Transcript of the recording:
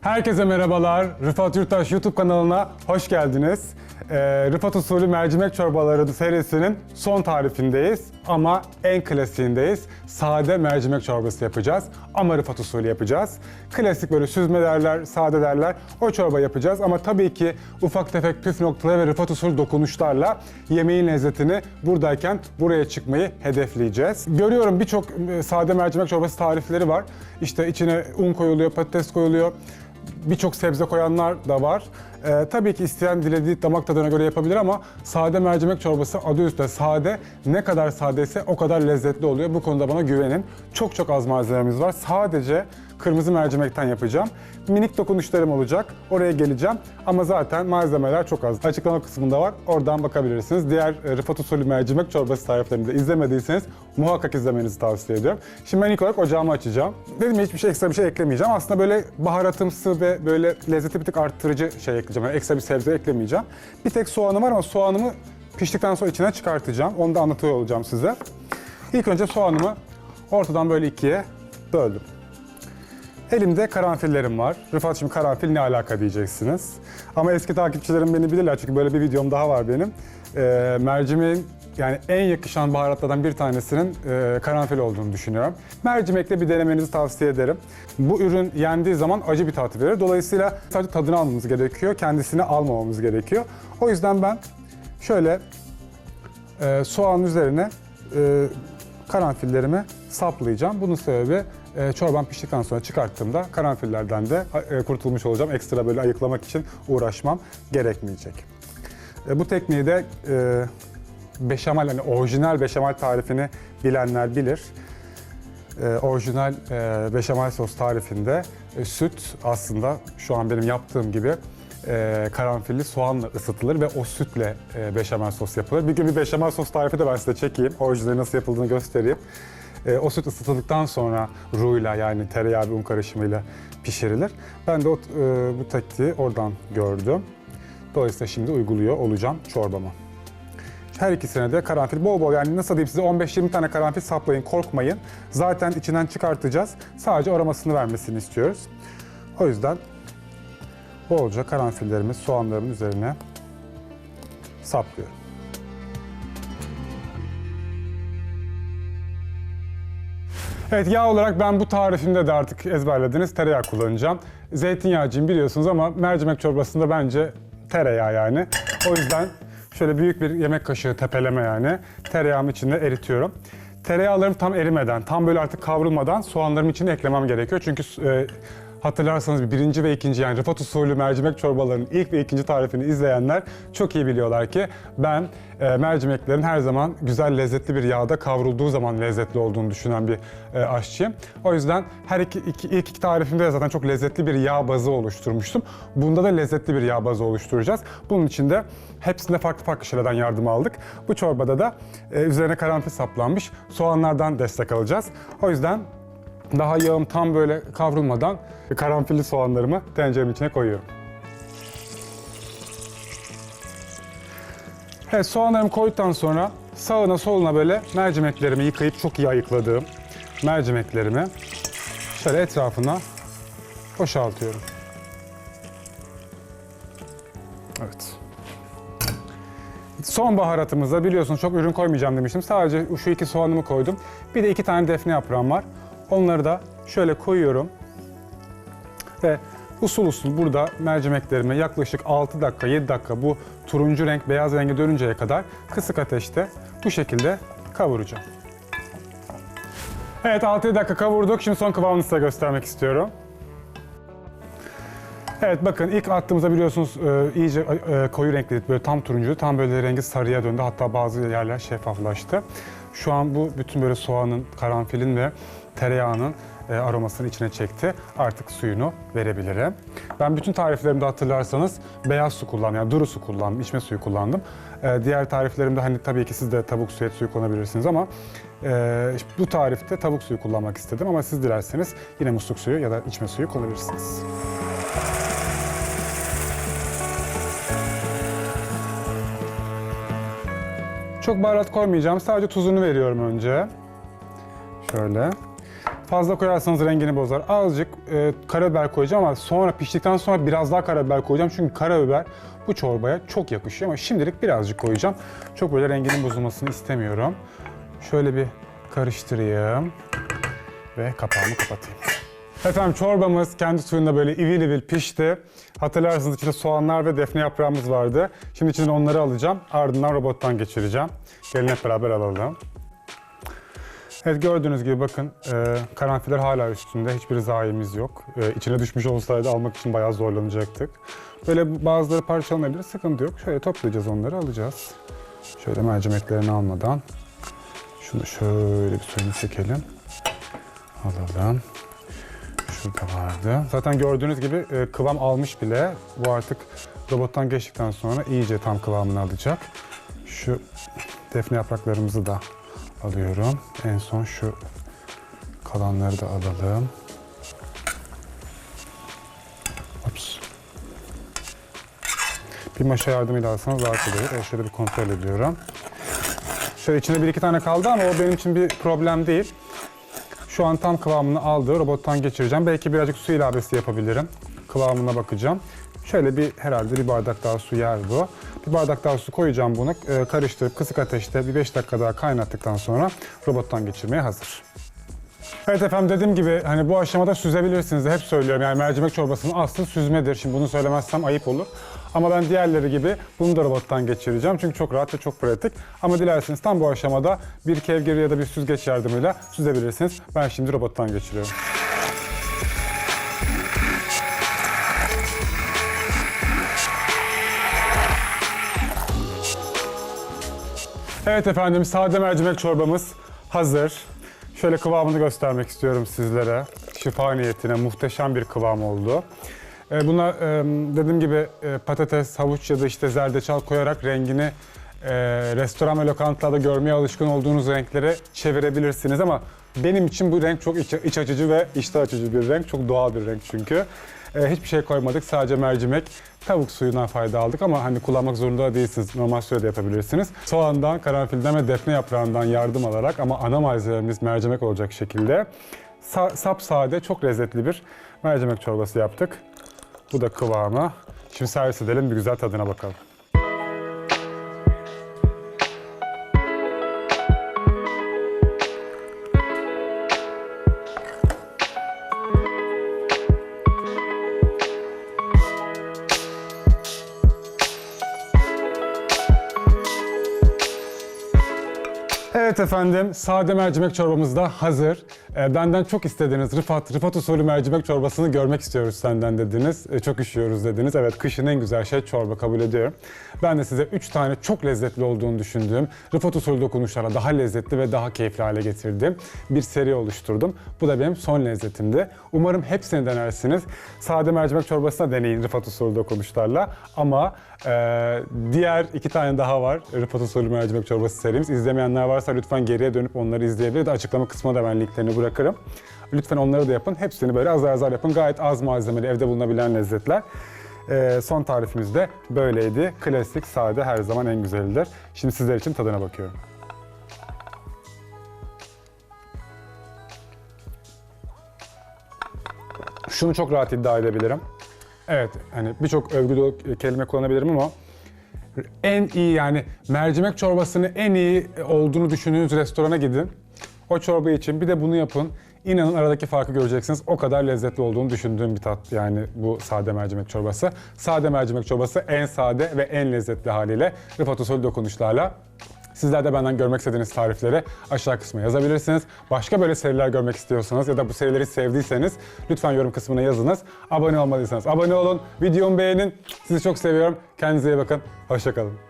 Herkese merhabalar. Rıfat Yurttaş YouTube kanalına hoş geldiniz. Ee, Rıfat usulü mercimek çorbaları serisinin son tarifindeyiz ama en klasiğindeyiz. Sade mercimek çorbası yapacağız ama Rıfat usulü yapacağız. Klasik böyle süzme derler, sade derler. O çorba yapacağız ama tabii ki ufak tefek püf noktaları ve Rıfat usulü dokunuşlarla yemeğin lezzetini buradayken buraya çıkmayı hedefleyeceğiz. Görüyorum birçok e, sade mercimek çorbası tarifleri var. İşte içine un koyuluyor, patates koyuluyor birçok sebze koyanlar da var. Ee, tabii ki isteyen dilediği damak tadına göre yapabilir ama sade mercimek çorbası adı üstünde sade. Ne kadar sadeyse o kadar lezzetli oluyor. Bu konuda bana güvenin. Çok çok az malzememiz var. Sadece kırmızı mercimekten yapacağım. Minik dokunuşlarım olacak. Oraya geleceğim. Ama zaten malzemeler çok az. Açıklama kısmında var. Oradan bakabilirsiniz. Diğer e, Rıfat usulü mercimek çorbası tariflerini de izlemediyseniz muhakkak izlemenizi tavsiye ediyorum. Şimdi ben ilk olarak ocağımı açacağım. Dedim ya hiçbir şey ekstra bir şey eklemeyeceğim. Aslında böyle baharatımsı ve böyle lezzeti bir tık arttırıcı şey ekleyeceğim. Yani ekstra bir sebze eklemeyeceğim. Bir tek soğanım var ama soğanımı piştikten sonra içine çıkartacağım. Onu da anlatıyor olacağım size. İlk önce soğanımı ortadan böyle ikiye böldüm. Elimde karanfillerim var. Rıfat şimdi karanfil ne alaka diyeceksiniz. Ama eski takipçilerim beni bilirler çünkü böyle bir videom daha var benim. Ee, mercimeğin yani en yakışan baharatlardan bir tanesinin e, karanfil olduğunu düşünüyorum. Mercimekle bir denemenizi tavsiye ederim. Bu ürün yendiği zaman acı bir tat verir. Dolayısıyla sadece tadını almamız gerekiyor, kendisini almamamız gerekiyor. O yüzden ben şöyle e, soğanın üzerine e, karanfillerimi saplayacağım. Bunun sebebi e, çorban piştikten sonra çıkarttığımda karanfillerden de e, kurtulmuş olacağım. Ekstra böyle ayıklamak için uğraşmam gerekmeyecek. E, bu tekniği de e, beşamel, hani orijinal beşamel tarifini bilenler bilir. E, orijinal e, beşamel sos tarifinde e, süt aslında şu an benim yaptığım gibi e, karanfilli soğanla ısıtılır ve o sütle e, beşamel sos yapılır. Bir gün bir beşamel sos tarifi de ben size çekeyim. Orijinali nasıl yapıldığını göstereyim. E, o süt ısıtıldıktan sonra ruyla yani tereyağı ve un karışımıyla pişirilir. Ben de o, e, bu tekniği oradan gördüm. Dolayısıyla şimdi uyguluyor olacağım çorbama. Her ikisine de karanfil bol bol yani nasıl diyeyim size 15-20 tane karanfil saplayın korkmayın. Zaten içinden çıkartacağız. Sadece aromasını vermesini istiyoruz. O yüzden bolca karanfillerimi soğanlarımın üzerine saplıyorum. Evet yağ olarak ben bu tarifimde de artık ezberlediniz tereyağı kullanacağım. Zeytinyağcıyım biliyorsunuz ama mercimek çorbasında bence tereyağı yani. O yüzden şöyle büyük bir yemek kaşığı tepeleme yani tereyağımın içinde eritiyorum. Tereyağlarım tam erimeden, tam böyle artık kavrulmadan soğanlarımın içine eklemem gerekiyor. Çünkü e, hatırlarsanız birinci ve ikinci yani Rıfat usulü mercimek çorbalarının ilk ve ikinci tarifini izleyenler çok iyi biliyorlar ki ben e, mercimeklerin her zaman güzel lezzetli bir yağda kavrulduğu zaman lezzetli olduğunu düşünen bir e, aşçıyım. O yüzden her iki, iki, ilk iki tarifimde de zaten çok lezzetli bir yağ bazı oluşturmuştum. Bunda da lezzetli bir yağ bazı oluşturacağız. Bunun için de hepsinde farklı farklı şeylerden yardım aldık. Bu çorbada da e, üzerine karanfil saplanmış soğanlardan destek alacağız. O yüzden daha yağım tam böyle kavrulmadan karanfilli soğanlarımı tenceremin içine koyuyorum. Evet soğanlarımı koyduktan sonra sağına soluna böyle mercimeklerimi yıkayıp çok iyi ayıkladığım mercimeklerimi şöyle etrafına boşaltıyorum. Evet. Son baharatımızda biliyorsunuz çok ürün koymayacağım demiştim. Sadece şu iki soğanımı koydum. Bir de iki tane defne yaprağım var. Onları da şöyle koyuyorum. Ve usul usul burada mercimeklerimi yaklaşık 6 dakika 7 dakika bu turuncu renk beyaz renge dönünceye kadar kısık ateşte bu şekilde kavuracağım. Evet 6-7 dakika kavurduk. Şimdi son kıvamını size göstermek istiyorum. Evet bakın ilk attığımızda biliyorsunuz e, iyice e, koyu renkliydi. Böyle tam turuncu, tam böyle rengi sarıya döndü. Hatta bazı yerler şeffaflaştı. Şu an bu bütün böyle soğanın, karanfilin ve tereyağının e, aromasını içine çekti. Artık suyunu verebilirim. Ben bütün tariflerimde hatırlarsanız beyaz su kullandım. Yani duru su kullandım, içme suyu kullandım. E, diğer tariflerimde hani tabii ki siz de tavuk suyu, et suyu kullanabilirsiniz ama e, bu tarifte tavuk suyu kullanmak istedim. Ama siz dilerseniz yine musluk suyu ya da içme suyu kullanabilirsiniz. Çok baharat koymayacağım. Sadece tuzunu veriyorum önce. Şöyle. Fazla koyarsanız rengini bozar. Azıcık e, karabiber koyacağım ama sonra piştikten sonra biraz daha karabiber koyacağım. Çünkü karabiber bu çorbaya çok yakışıyor ama şimdilik birazcık koyacağım. Çok böyle renginin bozulmasını istemiyorum. Şöyle bir karıştırayım ve kapağımı kapatayım. Efendim çorbamız kendi suyunda böyle ivil ivil pişti. Hatırlarsınız içinde soğanlar ve defne yaprağımız vardı. Şimdi içinden onları alacağım. Ardından robottan geçireceğim. Gelin hep beraber alalım. Evet gördüğünüz gibi bakın e, karanfiller hala üstünde. Hiçbir zayiimiz yok. E, içine düşmüş olsaydı almak için bayağı zorlanacaktık. Böyle bazıları parçalanabilir. Sıkıntı yok. Şöyle toplayacağız onları alacağız. Şöyle mercimeklerini almadan. Şunu şöyle bir suyunu çekelim. Alalım. Şurada vardı. Zaten gördüğünüz gibi e, kıvam almış bile. Bu artık robottan geçtikten sonra iyice tam kıvamını alacak. Şu defne yapraklarımızı da alıyorum. En son şu kalanları da alalım. Ops. Bir maşa yardımıyla alsanız kolay olur. Evet, şöyle bir kontrol ediyorum. Şöyle içinde bir iki tane kaldı ama o benim için bir problem değil. Şu an tam kıvamını aldı. Robottan geçireceğim. Belki birazcık su ilavesi yapabilirim. Kıvamına bakacağım. Şöyle bir herhalde bir bardak daha su yer bu. Bir bardak daha su koyacağım bunu. Ee, karıştırıp kısık ateşte bir 5 dakika daha kaynattıktan sonra robottan geçirmeye hazır. Evet efendim dediğim gibi hani bu aşamada süzebilirsiniz de hep söylüyorum. Yani mercimek çorbasının aslı süzmedir. Şimdi bunu söylemezsem ayıp olur. Ama ben diğerleri gibi bunu da robottan geçireceğim. Çünkü çok rahat ve çok pratik. Ama dilerseniz tam bu aşamada bir kevgir ya da bir süzgeç yardımıyla süzebilirsiniz. Ben şimdi robottan geçiriyorum. Evet efendim sade mercimek çorbamız hazır. Şöyle kıvamını göstermek istiyorum sizlere. Şifa niyetine muhteşem bir kıvam oldu. Ee, Buna e, dediğim gibi e, patates, havuç ya da işte zerdeçal koyarak rengini e, restoran ve lokantalarda görmeye alışkın olduğunuz renklere çevirebilirsiniz ama benim için bu renk çok iç, açıcı ve iştah açıcı bir renk. Çok doğal bir renk çünkü. E, hiçbir şey koymadık. Sadece mercimek, tavuk suyundan fayda aldık ama hani kullanmak zorunda değilsiniz. Normal da yapabilirsiniz. Soğandan, karanfilden ve defne yaprağından yardım alarak ama ana malzememiz mercimek olacak şekilde sa- sapsade, çok lezzetli bir mercimek çorbası yaptık. Bu da kıvamı. Şimdi servis edelim, bir güzel tadına bakalım. Efendim, sade mercimek çorbamız da hazır. Ee, benden çok istediğiniz Rıfat, Rıfat usulü mercimek çorbasını görmek istiyoruz senden dediniz. Ee, çok üşüyoruz dediniz. Evet, kışın en güzel şey çorba kabul ediyorum. Ben de size 3 tane çok lezzetli olduğunu düşündüğüm Rıfat usulü dokunuşlarla daha lezzetli ve daha keyifli hale getirdiğim bir seri oluşturdum. Bu da benim son lezzetimdi. Umarım hepsini denersiniz. Sade mercimek çorbasına deneyin Rıfat usulü dokunuşlarla. Ama e, diğer iki tane daha var Rıfat usulü mercimek çorbası serimiz. İzlemeyenler varsa lütfen geriye dönüp onları izleyebilir. Açıklama kısmına da ben linklerini bırakırım. Lütfen onları da yapın. Hepsini böyle azar azar yapın. Gayet az malzemeli, evde bulunabilen lezzetler. E, son tarifimiz de böyleydi. Klasik, sade her zaman en güzelidir. Şimdi sizler için tadına bakıyorum. Şunu çok rahat iddia edebilirim. Evet, hani birçok övgü dolu kelime kullanabilirim ama en iyi yani mercimek çorbasını en iyi olduğunu düşündüğünüz restorana gidin. O çorba için bir de bunu yapın. İnanın aradaki farkı göreceksiniz. O kadar lezzetli olduğunu düşündüğüm bir tat yani bu sade mercimek çorbası. Sade mercimek çorbası en sade ve en lezzetli haliyle Rıfat usulü dokunuşlarla Sizler de benden görmek istediğiniz tarifleri aşağı kısma yazabilirsiniz. Başka böyle seriler görmek istiyorsanız ya da bu serileri sevdiyseniz lütfen yorum kısmına yazınız. Abone olmadıysanız abone olun, videomu beğenin. Sizi çok seviyorum. Kendinize iyi bakın. Hoşçakalın.